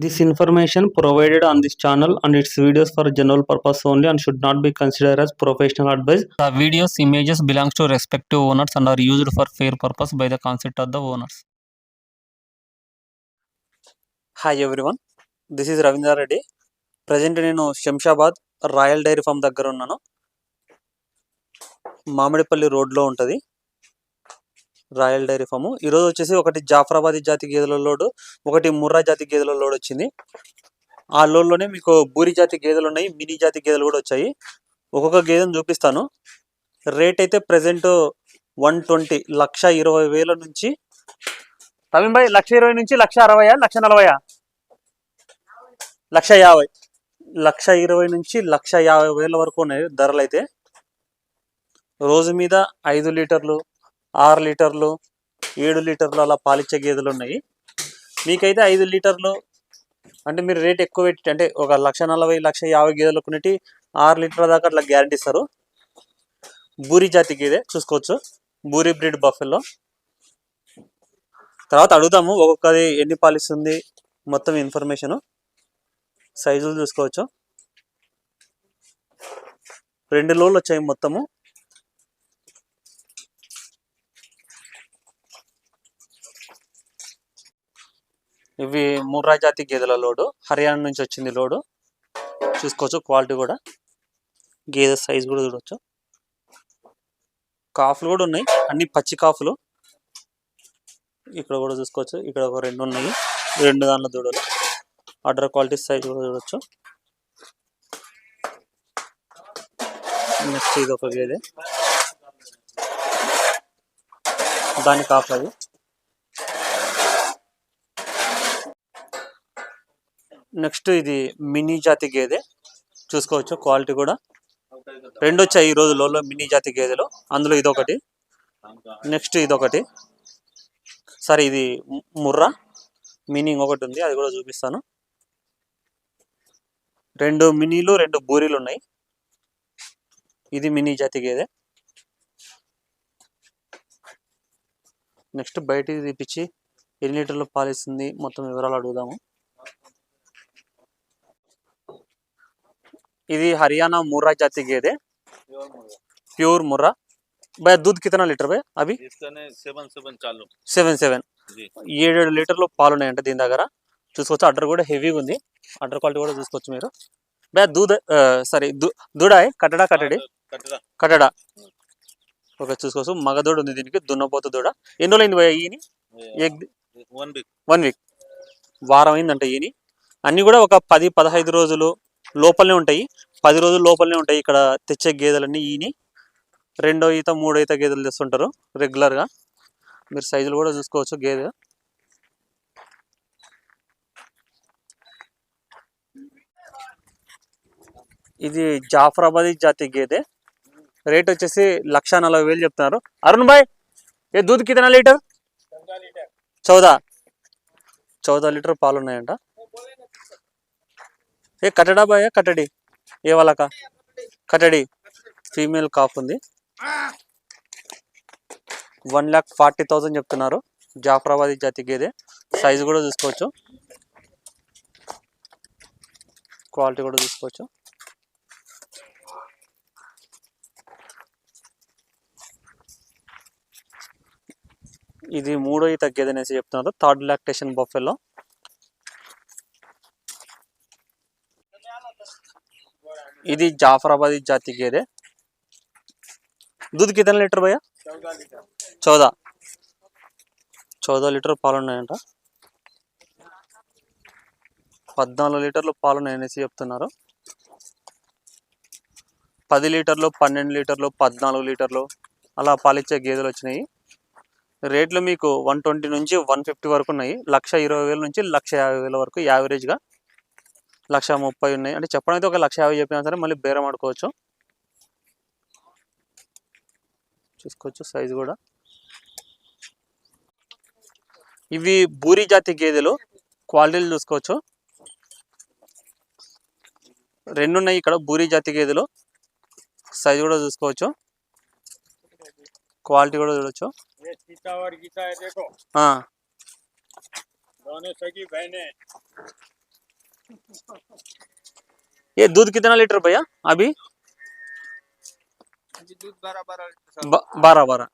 This information provided on this channel and its videos for general purpose only and should not be considered as professional advice. The videos images belongs to respective owners and are used for fair purpose by the consent of the owners. Hi everyone this is Ravindra Reddy present నేను Shamshabad royal dairy farm దగ్గర ఉన్నాను మామిడిపల్లి రోడ్లో ఉంటుంది royal dairy form. ఈరోజు వచ్చేసి ఒకటి జాఫరాబాదీ జాతి గేదెల లోడు ఒకటి ముర్రా జాతి గేదెల లోడ్ వచ్చింది. ఆ లోడ్లోనే మీకు బూరి జాతి గేదెలు ఉన్నాయి మినీ జాతి గేదెలు కూడా వచ్చాయి. ఒక్కొక్క గేదెను చూపిస్తాను. రేట్ అయితే ప్రజెంట్ వన్ ట్వంటీ లక్ష ఇరవై వేల నుంచి తమిళ భాయ్ లక్ష ఇరవై నుంచి లక్ష అరవయా లక్ష నలభయా లక్ష యాభై. లక్ష ఇరవై నుంచి లక్ష యాభై వేల వరకు ఉన్నాయి ధరలు అయితే రోజు మీద ఐదు లీటర్లు ఆరు లీటర్లు ఏడు లీటర్లు అలా పాలిచ్చే గేదెలు ఉన్నాయి. మీకైతే ఐదు లీటర్లు అంటే మీరు రేట్ ఎక్కువ పెట్టి అంటే ఒక లక్ష నలభై లక్ష యాభై గేదెలు కొన్నిటి ఆరు లీటర్ల దాకా అట్లా గ్యారంటీ ఇస్తారు. బూరి జాతి గేదె చూసుకోవచ్చు. బూరి బ్రీడ్ బఫెల్లో. తర్వాత అడుగుతాము ఒక్కొక్కది ఎన్ని పాలిస్తుంది మొత్తం ఇన్ఫర్మేషన్. సైజులు చూసుకోవచ్చు. రెండు లోలు వచ్చాయి మొత్తము. ఇవి ముర్రా జాతి గేదెల లోడు. హర్యానా నుంచి వచ్చింది లోడు. చూసుకోవచ్చు క్వాలిటీ కూడా. గేదె సైజ్ కూడా చూడవచ్చు కాఫ్లు కూడా ఉన్నాయి. అన్ని పచ్చి కాఫ్లు. ఇక్కడ కూడా చూసుకోవచ్చు. ఇక్కడ ఒక రెండు ఉన్నాయి. రెండు దాంట్లో చూడాలి. అడ్డర్ క్వాలిటీ సైజ్ కూడా చూడొచ్చు. నెక్స్ట్ ఇది ఒక గేదె. దాని కాఫ్ అది. నెక్స్ట్ ఇది మినీ జాతి గేదె. చూసుకోవచ్చు క్వాలిటీ కూడా. రెండు వచ్చాయి ఈ రోజు లోలో మినీ జాతి గేదెలు. అందులో ఇదొకటి. నెక్స్ట్ ఇదొకటి. సరే ఇది ముర్రా. మీనింగ్ ఒకటి ఉంది అది కూడా చూపిస్తాను. రెండు మినీలు రెండు బూరీలు ఉన్నాయి. ఇది మినీ జాతి గేదె. నెక్స్ట్ బయటికి తీపిచ్చి ఎన్ని లీటర్లు పాలిస్తుంది మొత్తం వివరాలు అడుగుదాము. ఇది హర్యానా ముర్రా జాతి గేదె ప్యూర్ ముర్రా భయ दूध कितना లీటర్ భయ అవి इसका सेवन सेवन चालू సెవెన్ సెవెన్ जी ఏడేడు లీటర్లు పాలు ఉన్నాయంట దీని దగ్గర చూసుకోవచ్చు అడ్డర్ కూడా హెవీగా ఉంది అడ్డర్ క్వాలిటీ కూడా చూసుకోవచ్చు మీరు బే దూద సారీ దూడాయ్ కట్టడా కట్టడి कटरा కట్టడా ఓకే చూసుకోవచ్చు మగదూడ ఉంది దీనికి దున్నపోతు దూడ ఎన్ని రోజులు అయింది భయ్యా ఈని egg one week one week వారం అయిందంట ఈని అన్నీ కూడా ఒక పది పదహైదు రోజులు లోపలనే ఉంటాయి. పది రోజుల లోపలనే ఉంటాయి ఇక్కడ తెచ్చే గేదెలన్నీ ఈని. రెండో ఈత మూడో ఈత గేదెలు తెస్తుంటారు రెగ్యులర్గా. మీరు సైజులు కూడా చూసుకోవచ్చు గేదె. ఇది జాఫరాబాదీ జాతి గేదె. రేట్ వచ్చేసి లక్ష నలభై వేలు చెప్తున్నారు. అరుణ్ భాయ్ ఏ దూద్ కితనా లీటర్? చౌదా చౌదా. లీటర్ పాలు ఉన్నాయంట ఏ కట్టడా బాయ్ కట్టడి. ఏ వాళ్ళక? కట్టడి. ఫీమేల్ కాఫ్ ఉంది. వన్ ల్యాక్ ఫార్టీ థౌజండ్ చెప్తున్నారు. జాఫరాబాదీ జాతి గేదె. సైజు కూడా చూసుకోవచ్చు. క్వాలిటీ కూడా చూసుకోవచ్చు. ఇది మూడో ఈత అనేసి చెప్తున్నారు. Third lactation buffalo. ఇది జాఫరాబాదీ జాతి గేదె दूध कितना लीटर भैया చౌదా చౌదా లీటర్ పాలు ఉన్నాయంట పద్నాలుగు లీటర్లు పాలు ఉన్నాయనేసి చెప్తున్నారు పది లీటర్లు పన్నెండు లీటర్లు పద్నాలుగు లీటర్లు అలా పాలిచ్చే గేదెలు వచ్చినాయి రేట్లు మీకు వన్ ట్వంటీ నుంచి వన్ ఫిఫ్టీ వరకు ఉన్నాయి లక్ష ఇరవై వేల నుంచి లక్ష యాభై వేల వరకు యావరేజ్గా లక్ష ముప్పై ఉన్నాయి. అంటే చెప్పడం అయితే ఒక లక్ష యాభై చెప్పినా సరే మళ్ళీ బేరం ఆడుకోవచ్చు. చూసుకోవచ్చు సైజు కూడా. ఇవి బూరి జాతి గేదెలు. క్వాలిటీలు చూసుకోవచ్చు. రెండు ఉన్నాయి ఇక్కడ బూరి జాతి గేదెలు. సైజు కూడా చూసుకోవచ్చు. క్వాలిటీ కూడా చూడొచ్చు. ये सीता और गीता है देखो ఆ, दोनों सगी बहने ये दूध कितना लीटर भैया अभी दूध बारह बारह लीटर బ- బారా బారా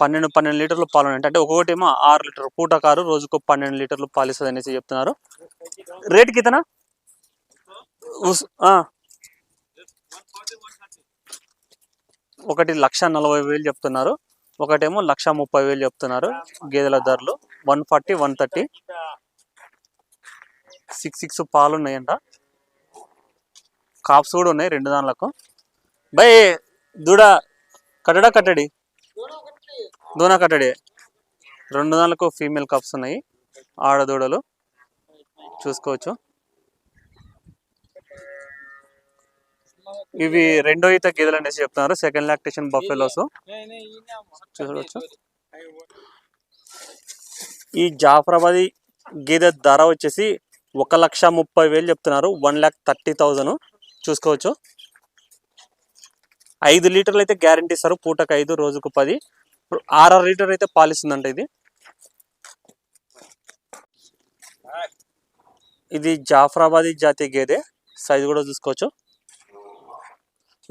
పన్నెండు పన్నెండు లీటర్లు పాలు ఉన్నాయి అంటే ఒక్కొక్కటి ఏమో ఆరు లీటర్ పూట కారు రోజుకు పన్నెండు లీటర్లు పాలు ఇస్తుంది అనేసి చెప్తున్నారు రేట్ కితనా ఉస్- ఆ. ఒకటి లక్ష నలభై వేలు చెప్తున్నారు ఒకటేమో లక్ష ముప్పై వేలు చెప్తున్నారు గేదెల ధరలు one forty one thirty Six six పాలు ఉన్నాయంట కాప్స్ కూడా ఉన్నాయి రెండు దానిలకు. బై దూడ కట్టడా కట్టడి? దూనా కట్టడి. రెండు దానిలకు ఫీమేల్ కప్స్ ఉన్నాయి. ఆడదూడలు చూసుకోవచ్చు. ఇవి రెండో ఈత గేదెలు అనేసి చెప్తున్నారు. సెకండ్ లాక్టేషన్ బఫెలోస్ చూడవచ్చు. ఈ జాఫరాబాదీ గేదె ధర వచ్చేసి ఒక లక్ష ముప్పై వేలు చెప్తున్నారు. వన్ ల్యాక్ థర్టీ థౌజండ్ చూసుకోవచ్చు. ఐదు లీటర్లు అయితే గ్యారంటీ ఇస్తారు. పూటకు ఐదు రోజుకు పది. ఆరు లీటర్ అయితే పాలిస్తుందంట ఇది. ఇది జాఫరాబాద్ జాతి గేదె. సైజు కూడా చూసుకోవచ్చు.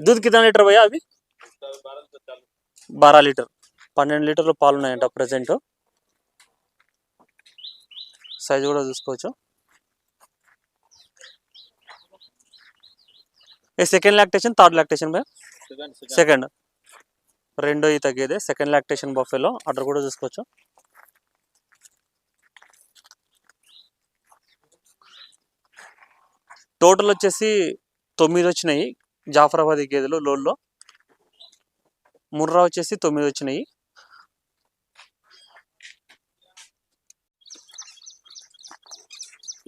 దూద్ కింద లీటర్ పోయా అవి? బారా లీటర్. పన్నెండు లీటర్లు పాలు ఉన్నాయంట ప్రజెంట్ సైజు కూడా చూసుకోవచ్చు. సెకండ్ లాక్టేషన్ థర్డ్ లాక్టేషన్ బా సెకండ్ రెండో ఇది తగ్గేదే సెకండ్ లాక్టేషన్ బఫేలో ఆర్డర్ కూడా చూసుకోవచ్చు. టోటల్ వచ్చేసి తొమ్మిది వచ్చినాయి. జాఫరాబాద్ గేదెలు లోల్లో. ముర్రా వచ్చేసి తొమ్మిది వచ్చినాయి.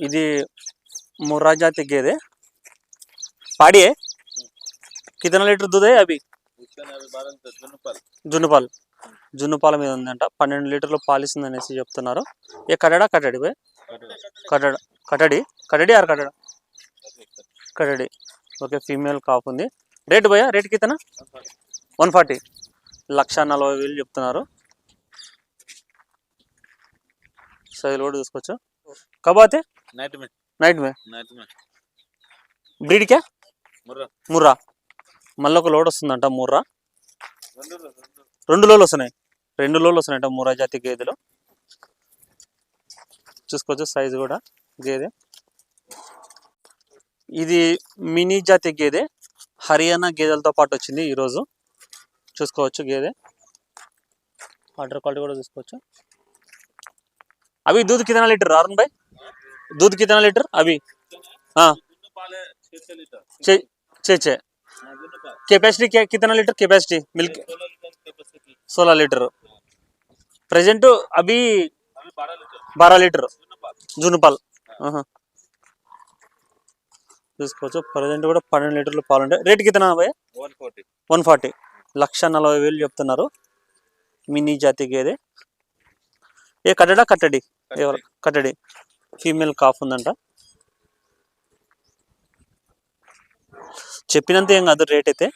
ఇది ముర్రా జాతి గేదే. పాడియే కితన లీటర్ దూదే అవి इसका नाम है बारह लीटर दोनों पाल జున్నుపాలు జున్నుపాల మీద ఉందంట పన్నెండు లీటర్లు పాలిస్తుంది అనేసి చెప్తున్నారు ఏ కట్టడా కట్టడి బే కట్టడ కట్టడి కట్టడి ఆర్ కట్టడ కట్టడి ఓకే ఫీమేల్ కాపు ఉంది రేట్ భయ్యా రేట్ కితనా వన్ ఫార్టీ లక్ష నలభై వేలు చెప్తున్నారు సైజులు కూడా చూసుకోవచ్చు కబాతే नाइट में నైట్ మే नाइट में బ్రీడ్ క్యా मुर्रा ముర్రా. మళ్ళీ ఒక లోడ్ వస్తుందంట ముర్రా. రెండు లోలు వస్తున్నాయి. రెండు లోలు వస్తున్నాయంట ముర్రా జాతి గేదెలు. చూసుకోవచ్చు సైజు కూడా గేదె. ఇది మినీ జాతి గేదె. హర్యానా గేదెలతో పాటు వచ్చింది ఈరోజు. చూసుకోవచ్చు గేదె. వాటర్ క్వాలిటీ కూడా చూసుకోవచ్చు. అవి దూద్ కితనా లీటర్ అరుణ్ బాయ్ దూద్ కితనా లీటర్? అవి? हाँ दोनों पाल है छह छह लीटर छः छः छः हाँ दोनों पाल कैपेसिटी क्या कितना लीटर कैपेसिटी मिल्क सोलह लीटर कैपेसिटी सोलह लीटर प्रेजेंट अभी अभी बारह लीटर बारह लीटर दोनों पाल జున్నుపాల్ ఆహా. చూసుకోవచ్చు ప్రజెంట్ కూడా పన్నెండు లీటర్లు పాలు ఉంటాయి రేట్ కితనా భయ वन फोर्टी వన్ ఫార్టీ లక్ష నలభై వేలు చెప్తున్నారు మినీ జాతి గేదె ఏ కట్టడా కట్టడి ఎవరు కట్టడి ఫీమేల్ కాఫ్ ఉందంట చెప్పినంత ఏం కాదు రేట్ అయితే.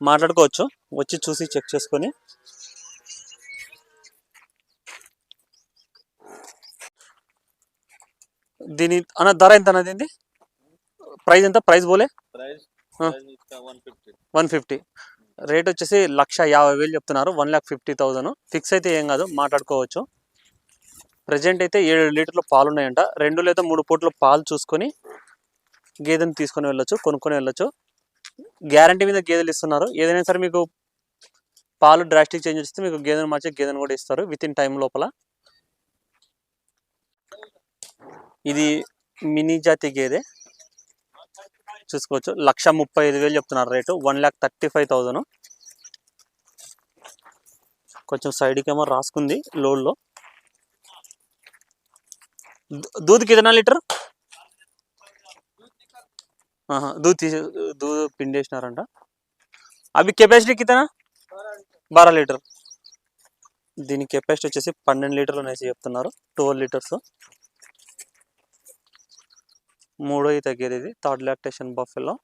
మాట్లాడుకోవచ్చు వచ్చి చూసి చెక్ చేసుకొని. దీని అన్న ధర ఎంత అన్నది ప్రైస్ ఎంత? ప్రైస్ పోలే? వన్ ఫిఫ్టీ రేట్ వచ్చేసి లక్ష యాభై వేలు చెప్తున్నారు one lakh fifty thousand fix అయితే ఏం కాదు మాట్లాడుకోవచ్చు. ప్రజెంట్ అయితే ఏడు లీటర్లు పాలు ఉన్నాయంట. రెండు లేదా మూడు పూట్ల పాలు చూసుకొని గేదెను తీసుకొని వెళ్ళొచ్చు కొనుక్కొని వెళ్ళొచ్చు. గ్యారంటీ మీద గేదెలు ఇస్తున్నారు. ఏదైనా సరే మీకు పాలు డ్రాస్టిక్ చేంజ్ వస్తే మీకు గేదెను మార్చి గేదెను కూడా ఇస్తారు విత్ ఇన్ టైం లోపల. ఇది మినీ జాతి గేదె. చూసుకోవచ్చు. లక్ష ముప్పై ఐదు వేలు చెప్తున్నారు rate. One lakh thirty five thousand కొంచెం సైడ్కి ఏమో రాసుకుంది లోడ్లో. దూద్కి ఏదైనా లీటర్? దూద్ తీసే దూద్ పిండేసినారంట అవి కెపాసిటీ కితనా? బారా లీటర్. దీని కెపాసిటీ వచ్చేసి పన్నెండు లీటర్లు అనేసి చెప్తున్నారు. Twelve litres. మూడో తగ్గేది ఇది. థర్డ్ లాక్టేషన్ బఫెల్లో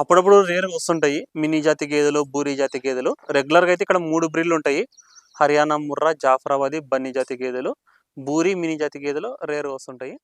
అప్పుడప్పుడు రేర్ వస్తుంటాయి. మినీ జాతి గేదెలు బూరి జాతి గేదెలు. రెగ్యులర్గా అయితే ఇక్కడ మూడు బ్రిడ్లు ఉంటాయి. హర్యానా ముర్రా జాఫరాబాదీ బన్నీ జాతి గేదెలు. బూరి మినీ జాతి గేదెలు రేర్ వస్తుంటాయి.